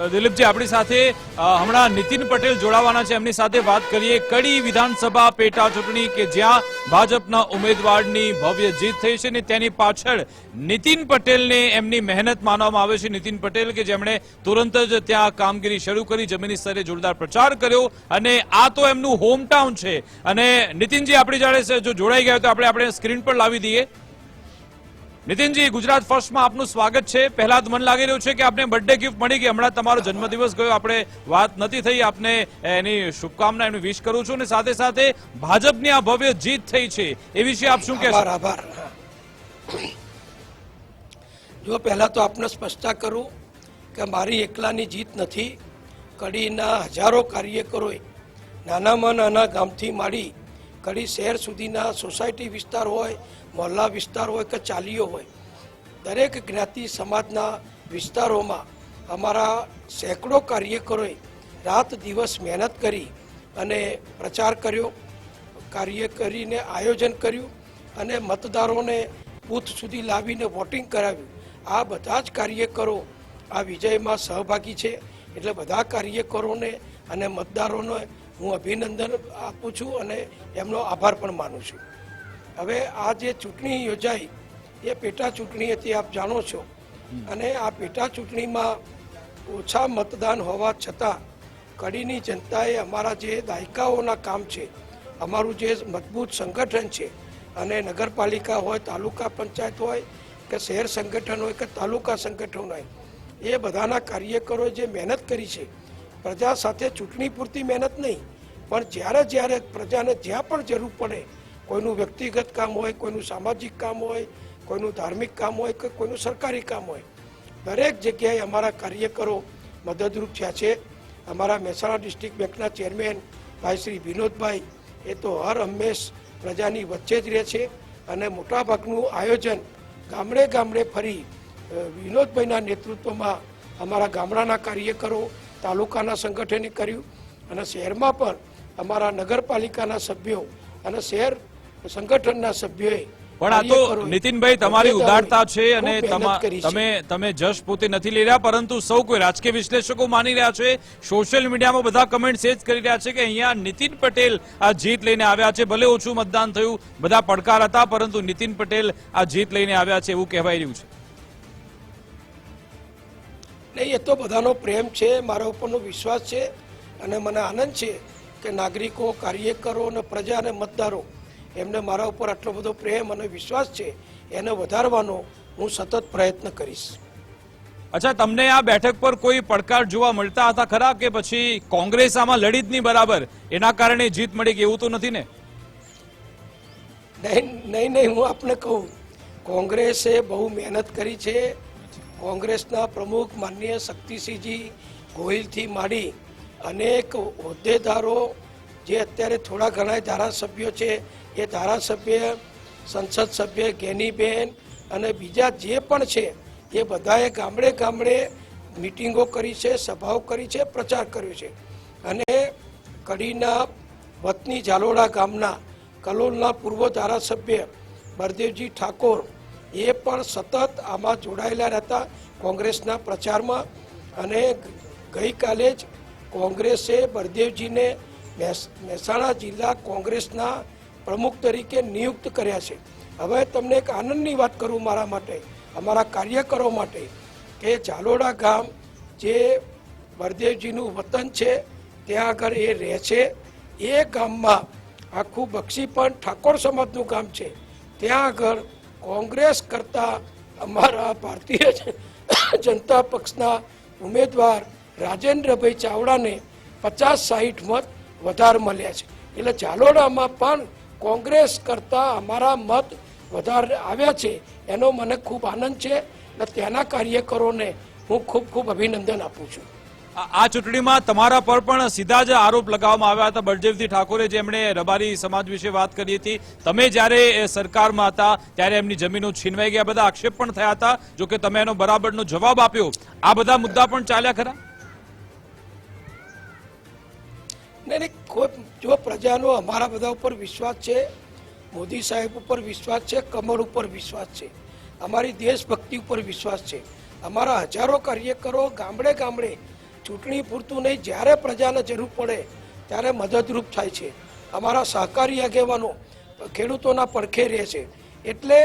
દિલીપજી, આપણી સાથે હમણાં નીતિન પટેલ જોડાવાના છે. એમની સાથે વાત કરીએ કડી વિધાનસભા પેટા ચૂંટણી કે જ્યાં ભાજપના ઉમેદવારની ભવ્ય જીત થઈ છે ને તેની પાછળ નીતિન પટેલને એમની મહેનત માનવામાં આવે છે. નીતિન પટેલ કે જેમણે તુરંત જ ત્યાં કામગીરી શરૂ કરી, જમીની સ્તરે જોરદાર પ્રચાર કર્યો અને આ તો એમનું હોમટાઉન છે. અને નીતિનજી, આપણી જાણે જો જોડાઈ ગયા તો આપણે આપણે સ્ક્રીન પર લાવી દઈએ. નીતિનજી, ગુજરાત ફર્સ્ટમાં આપનું સ્વાગત છે. પહેલા જ મને લાગી રહ્યું છે કે આપને બર્થડે ગિફ્ટ મળી ગઈ. હમણાં તમારો જન્મદિવસ ગયો. આપણે વાત નથી થઈ. આપને એની શુભકામના, એનું વિશ કરું છું. અને સાથે સાથે ભાજપની આ ભવ્ય જીત થઈ છે. એ વિશે આપ શું કહેશો? આભાર. જો પહેલા તો આપને સ્પષ્ટતા કરું કે મારી એકલાની જીત નથી. કડીના હજારો કાર્યકરોએ નાનામાં નાના ગામથી માંડી કડી શહેર સુધીના સોસાયટી વિસ્તાર હોય, મોહલ્લા વિસ્તાર હોય કે ચાલીઓ હોય, દરેક જ્ઞાતિ સમાજના વિસ્તારોમાં અમારા સેંકડો કાર્યકરોએ રાત દિવસ મહેનત કરી અને પ્રચાર કર્યો, કાર્ય કરીને આયોજન કર્યું અને મતદારોને બૂથ સુધી લાવીને વોટિંગ કરાવ્યું. આ બધા જ કાર્યકરો આ વિજયમાં સહભાગી છે. એટલે બધા કાર્યકરોને અને મતદારોને હું અભિનંદન આપું છું અને એમનો આભાર પણ માનું છું. હવે આ જે ચૂંટણી યોજાઈ, એ પેટા ચૂંટણી હતી આપ જાણો છો. અને આ પેટા ચૂંટણીમાં ઓછા મતદાન હોવા છતાં કડીની જનતાએ અમારા જે દાયકાઓના કામ છે, અમારું જે મજબૂત સંગઠન છે, અને નગરપાલિકા હોય, તાલુકા પંચાયત હોય કે શહેર સંગઠન હોય કે તાલુકા સંગઠન હોય, એ બધાના કાર્યકરોએ જે મહેનત કરી છે, પ્રજા સાથે ચૂંટણી પૂરતી મહેનત નહીં પણ જ્યારે જ્યારે પ્રજાને જ્યાં પણ જરૂર પડે, કોઈનું વ્યક્તિગત કામ હોય, કોઈનું સામાજિક કામ હોય, કોઈનું ધાર્મિક કામ હોય કે કોઈનું સરકારી કામ હોય, દરેક જગ્યાએ અમારા કાર્યકરો મદદરૂપ થયા છે. અમારા મહેસાણા ડિસ્ટ્રિક્ટ બેંકના ચેરમેન ભાઈ શ્રી વિનોદભાઈ, એ તો હર હંમેશ પ્રજાની વચ્ચે જ રહે છે અને મોટાભાગનું આયોજન ગામડે ગામડે ફરી વિનોદભાઈના નેતૃત્વમાં અમારા ગામડાના કાર્યકરો, તાલુકાના સંગઠને કર્યું અને શહેરમાં પણ અમારા નગરપાલિકાના સભ્યો અને શહેર સંગઠનના સભ્યોએ પણ આ તો નીતિનભાઈ તમારી ઉદારતા છે અને. તમે તમે જશ પોતે નથી લઈ રહ્યા પરંતુ સૌ કોઈ રાજકીય વિશ્લેષકો માની રહ્યા છે. સોશિયલ મીડિયામાં બધા કમેન્ટ્સ એ જ કરી રહ્યા છે કે અહીંયા નીતિન પટેલ આ જીત લઈને આવ્યા છે. ભલે ઓછું મતદાન થયું બધા પડકાર હતા પરંતુ નીતિન પટેલ આ જીત લઈને આવ્યા છે એવું કહેવાય રહ્યું છે. નહીં એ તો બધાનો પ્રેમ છે મારા ઉપરનો વિશ્વાસ છે અને મને આનંદ છે કે નાગરિકો કાર્યકરો અને પ્રજા અને મતદારો એમને મારા ઉપર આટલો બધો પ્રેમ અને વિશ્વાસ છે એને વધારવાનો હું સતત પ્રયત્ન કરીશ. અચ્છા તમને આ બેઠક પર કોઈ પડકાર જોવા મળતા હતા ખરા કે પછી કોંગ્રેસ આમાં લડી જ નહીં બરાબર? એના કારણે જીત મળી ગઈ એવું તો નથી ને? નહીં નહીં નહીં હું આપને કહું. કોંગ્રેસે બહુ મહેનત કરી છે. કોંગ્રેસના પ્રમુખ માનનીય શક્તિસિંહજી ગોહિલથી માંડી અનેક હોદ્દેદારો જે અત્યારે થોડા ઘણા ધારાસભ્યો છે, એ ધારાસભ્ય, સંસદ સભ્ય ગેનીબેન અને બીજા જે પણ છે, એ બધાએ ગામડે ગામડે મિટિંગો કરી છે, સભાઓ કરી છે, પ્રચાર કર્યો છે. અને કડીના વતની ઝાલોડા ગામના કલોલના પૂર્વ ધારાસભ્ય બળદેવજી ઠાકોર, એ પણ સતત આમાં જોડાયેલા રહેતા કોંગ્રેસના પ્રચારમાં અને ગઈકાલે જ કોંગ્રેસે બળદેવજીને મહેસ- મહેસાણા જિલ્લા કોંગ્રેસના પ્રમુખ તરીકે નિયુક્ત કર્યા છે. હવે તમને એક આનંદની વાત કરું મારા માટે, અમારા કાર્યકરો માટે, કે ઝાલોડા ગામ જે બળદેવજીનું વતન છે, ત્યાં આગળ એ રહે છે. એ ગામમાં આખું બક્ષીપણ ઠાકોર સમાજનું ગામ છે. ત્યાં આગળ કોંગ્રેસ કરતા અમારા ભારતીય જનતા પક્ષના ઉમેદવાર રાજેન્દ્રભાઈ ચાવડાને પચાસ સાહીઠ મત વધારે મળ્યા છે. એટલે ઝાલોડામાં પણ કોંગ્રેસ કરતાં અમારા મત વધારે આવ્યા છે. એનો મને ખૂબ આનંદ છે અને ત્યાંના કાર્યકરોને હું ખૂબ ખૂબ અભિનંદન આપું છું. આ ચૂંટણીમાં તમારા પર પણ સીધા જ આરોપ લગાવવામાં આવ્યા હતા બળદેવજી ઠાકોરે, જેમણે રબારી સમાજ વિશે વાત કરી હતી. તમે જ્યારે સરકારમાં હતા, ત્યારે એમની જમીનો છીનવાઈ ગયા. બધા આક્ષેપ પણ થયા હતા, જો કે તમે એનો બરાબરનો જવાબ આપ્યો. આ બધા મુદ્દા પણ ચાલ્યા ખરા? નહીં નહીં કોઈ જો પ્રજાનો અમારા બધા ઉપર વિશ્વાસ છે, મોદી સાહેબ ઉપર વિશ્વાસ છે, કમળ ઉપર વિશ્વાસ છે, અમારી દેશભક્તિ ઉપર વિશ્વાસ છે, અમારા હજારો કાર્યકરો ગામડે ગામડે ચૂંટણી પૂરતું નહીં, જ્યારે પ્રજાને જરૂર પડે ત્યારે મદદરૂપ થાય છે. અમારા સહકારી આગેવાનો ખેડૂતોના પડખે રહે છે. એટલે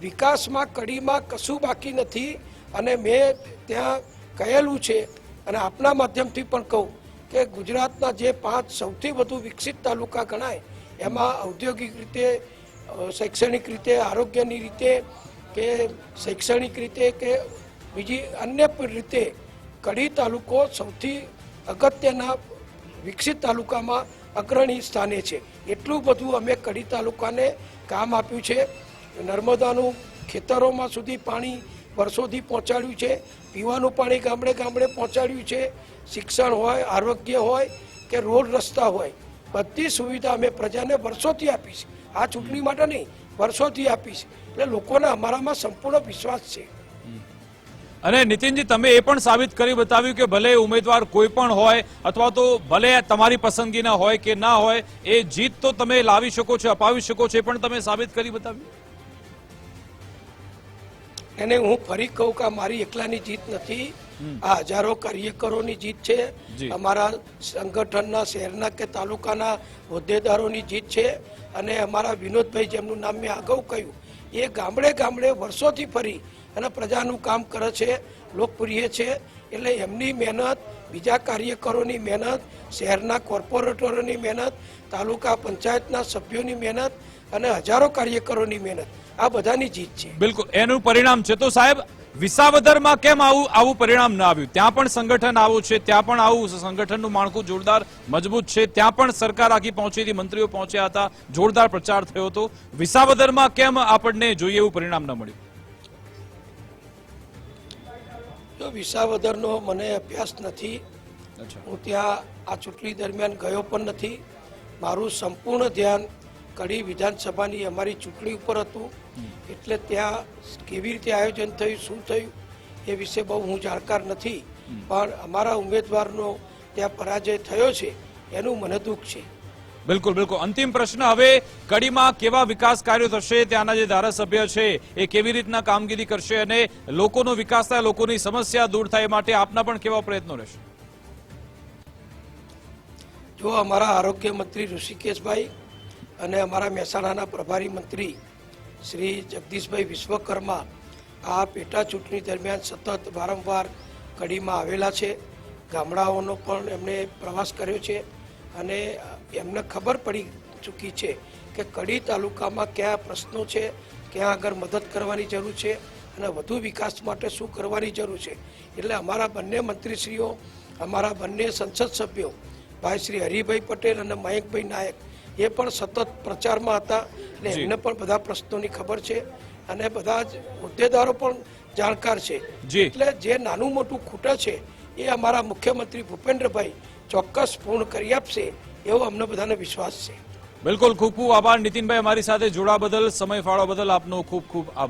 વિકાસમાં કડીમાં કશું બાકી નથી અને મેં ત્યાં કહેલું છે અને આપના માધ્યમથી પણ કહું કે ગુજરાતના જે પાંચ સૌથી વધુ વિકસિત તાલુકા ગણાય, એમાં ઔદ્યોગિક રીતે શૈક્ષણિક રીતે, આરોગ્યની રીતે કે શૈક્ષણિક રીતે કે બીજી અન્ય રીતે કડી તાલુકો સૌથી અગત્યના વિકસિત તાલુકામાં અગ્રણી સ્થાને છે. એટલું બધું અમે કડી તાલુકાને કામ આપ્યું છે. નર્મદાનું ખેતરોમાં સુધી પાણી વર્ષોથી પહોંચાડ્યું છે. પીવાનું પાણી ગામડે ગામડે પહોંચાડ્યું છે. શિક્ષણ હોય, આરોગ્ય હોય કે રોડ રસ્તા હોય, બધી સુવિધા અમે પ્રજાને વર્ષોથી આપી છે આ ચૂંટણી માટે નહીં, વર્ષોથી આપી છે એટલે લોકોને અમારામાં સંપૂર્ણ વિશ્વાસ છે. અને નીતિનજી, તમે એ પણ સાબિત કરી બતાવ્યું કે ભલે ઉમેદવાર કોઈ પણ હોય, અથવા તો ભલે તમારી પસંદગીના હોય કે ના હોય, એ જીત તો તમે લાવી શકો છો, અપાવી શકો છો, એ પણ તમે સાબિત કરી બતાવ્યું? એને હું ફરી કહું કે મારી એકલાની જીત નથી. આ હજારો કાર્યકરોની જીત છે. અમારા સંગઠનના શહેરના કે તાલુકાના હોદ્દેદારોની જીત છે. અને અમારા વિનોદભાઈ જેમનું નામ મેં અગાઉ કહ્યું એ ગામડે ગામડે વર્ષોથી ફરી અને પ્રજાનું કામ કરે છે લોકપ્રિય છે. એટલે એમની મહેનત બીજા કાર્યકરોની મહેનત શહેરના કોર્પોરેટરોની મહેનત તાલુકા પંચાયતના સભ્યોની મહેનત અને હજારો કાર્યકરોની મહેનત. આ બધાની જીત છે. બિલકુલ. એનું પરિણામ છે. તો સાહેબ વિસાવદરમાં કેમ આવું આવું પરિણામ ના આવ્યું? ત્યાં પણ સંગઠન આવું છે ત્યાં પણ આવું સંગઠનનું માળખું જોરદાર મજબૂત છે. ત્યાં પણ સરકાર આખી પહોંચી હતી મંત્રીઓ પહોંચ્યા હતા. જોરદાર પ્રચાર થયો હતો. વિસાવદરમાં કેમ આપણને જોઈએ એવું પરિણામ ન મળ્યું? જો વિસાવદરનો મને અભ્યાસ નથી હું ત્યાં આ ચૂંટણી દરમિયાન ગયો પણ નથી. મારું સંપૂર્ણ ધ્યાન કડી વિધાનસભાની અમારી ચૂંટણી ઉપર હતું. એટલે ત્યાં કેવી રીતે આયોજન થયું શું થયું એ વિશે બહુ હું જાણકાર નથી. પણ અમારા ઉમેદવારનો ત્યાં પરાજય થયો છે એનું મને દુઃખ છે. બિલકુલ બિલકુલ. અંતિમ પ્રશ્ન હવે કડીમાં કેવા વિકાસ કાર્યો થશે ત્યાંના જે ધારાસભ્ય છે એ કેવી રીતના કામગીરી કરશે અને લોકોનો વિકાસ થાય લોકોની સમસ્યા દૂર થાય એ માટે આપના પણ કેવા પ્રયત્નો રહેશે? જો અમારા આરોગ્ય મંત્રી ઋષિકેશભાઈ અને અમારા મહેસાણાના પ્રભારી મંત્રી શ્રી જગદીશભાઈ વિશ્વકર્મા આ પેટા ચૂંટણી દરમિયાન સતત વારંવાર કડીમાં આવેલા છે. ગામડાઓનો પણ એમણે પ્રવાસ કર્યો છે અને એમને ખબર પડી ચૂકી છે કે કડી તાલુકામાં કયા પ્રશ્નો છે, ક્યાં આગળ મદદ કરવાની જરૂર છે અને વધુ વિકાસ માટે શું કરવાની જરૂર છે. એટલે અમારા બંને મંત્રીશ્રીઓ, અમારા બંને સંસદ સભ્યો ભાઈ શ્રી હરિભાઈ પટેલ અને મયંકભાઈ નાયક એ પણ સતત પ્રચારમાં હતા એટલે. એમને પણ બધા પ્રશ્નોની ખબર છે અને બધા જ હોદ્દેદારો પણ જાણકાર છે. એટલે જે નાનું મોટું ખૂટે છે એ અમારા મુખ્યમંત્રી ભૂપેન્દ્રભાઈ ચોક્કસ પૂર્ણ કરી આપશે એવો અમને બધાને વિશ્વાસ છે બિલકુલ ખૂબ ખૂબ આભાર નીતિનભાઈ અમારી સાથે જોડા બદલ સમય ફાળો બદલ આપનો ખૂબ ખૂબ આભાર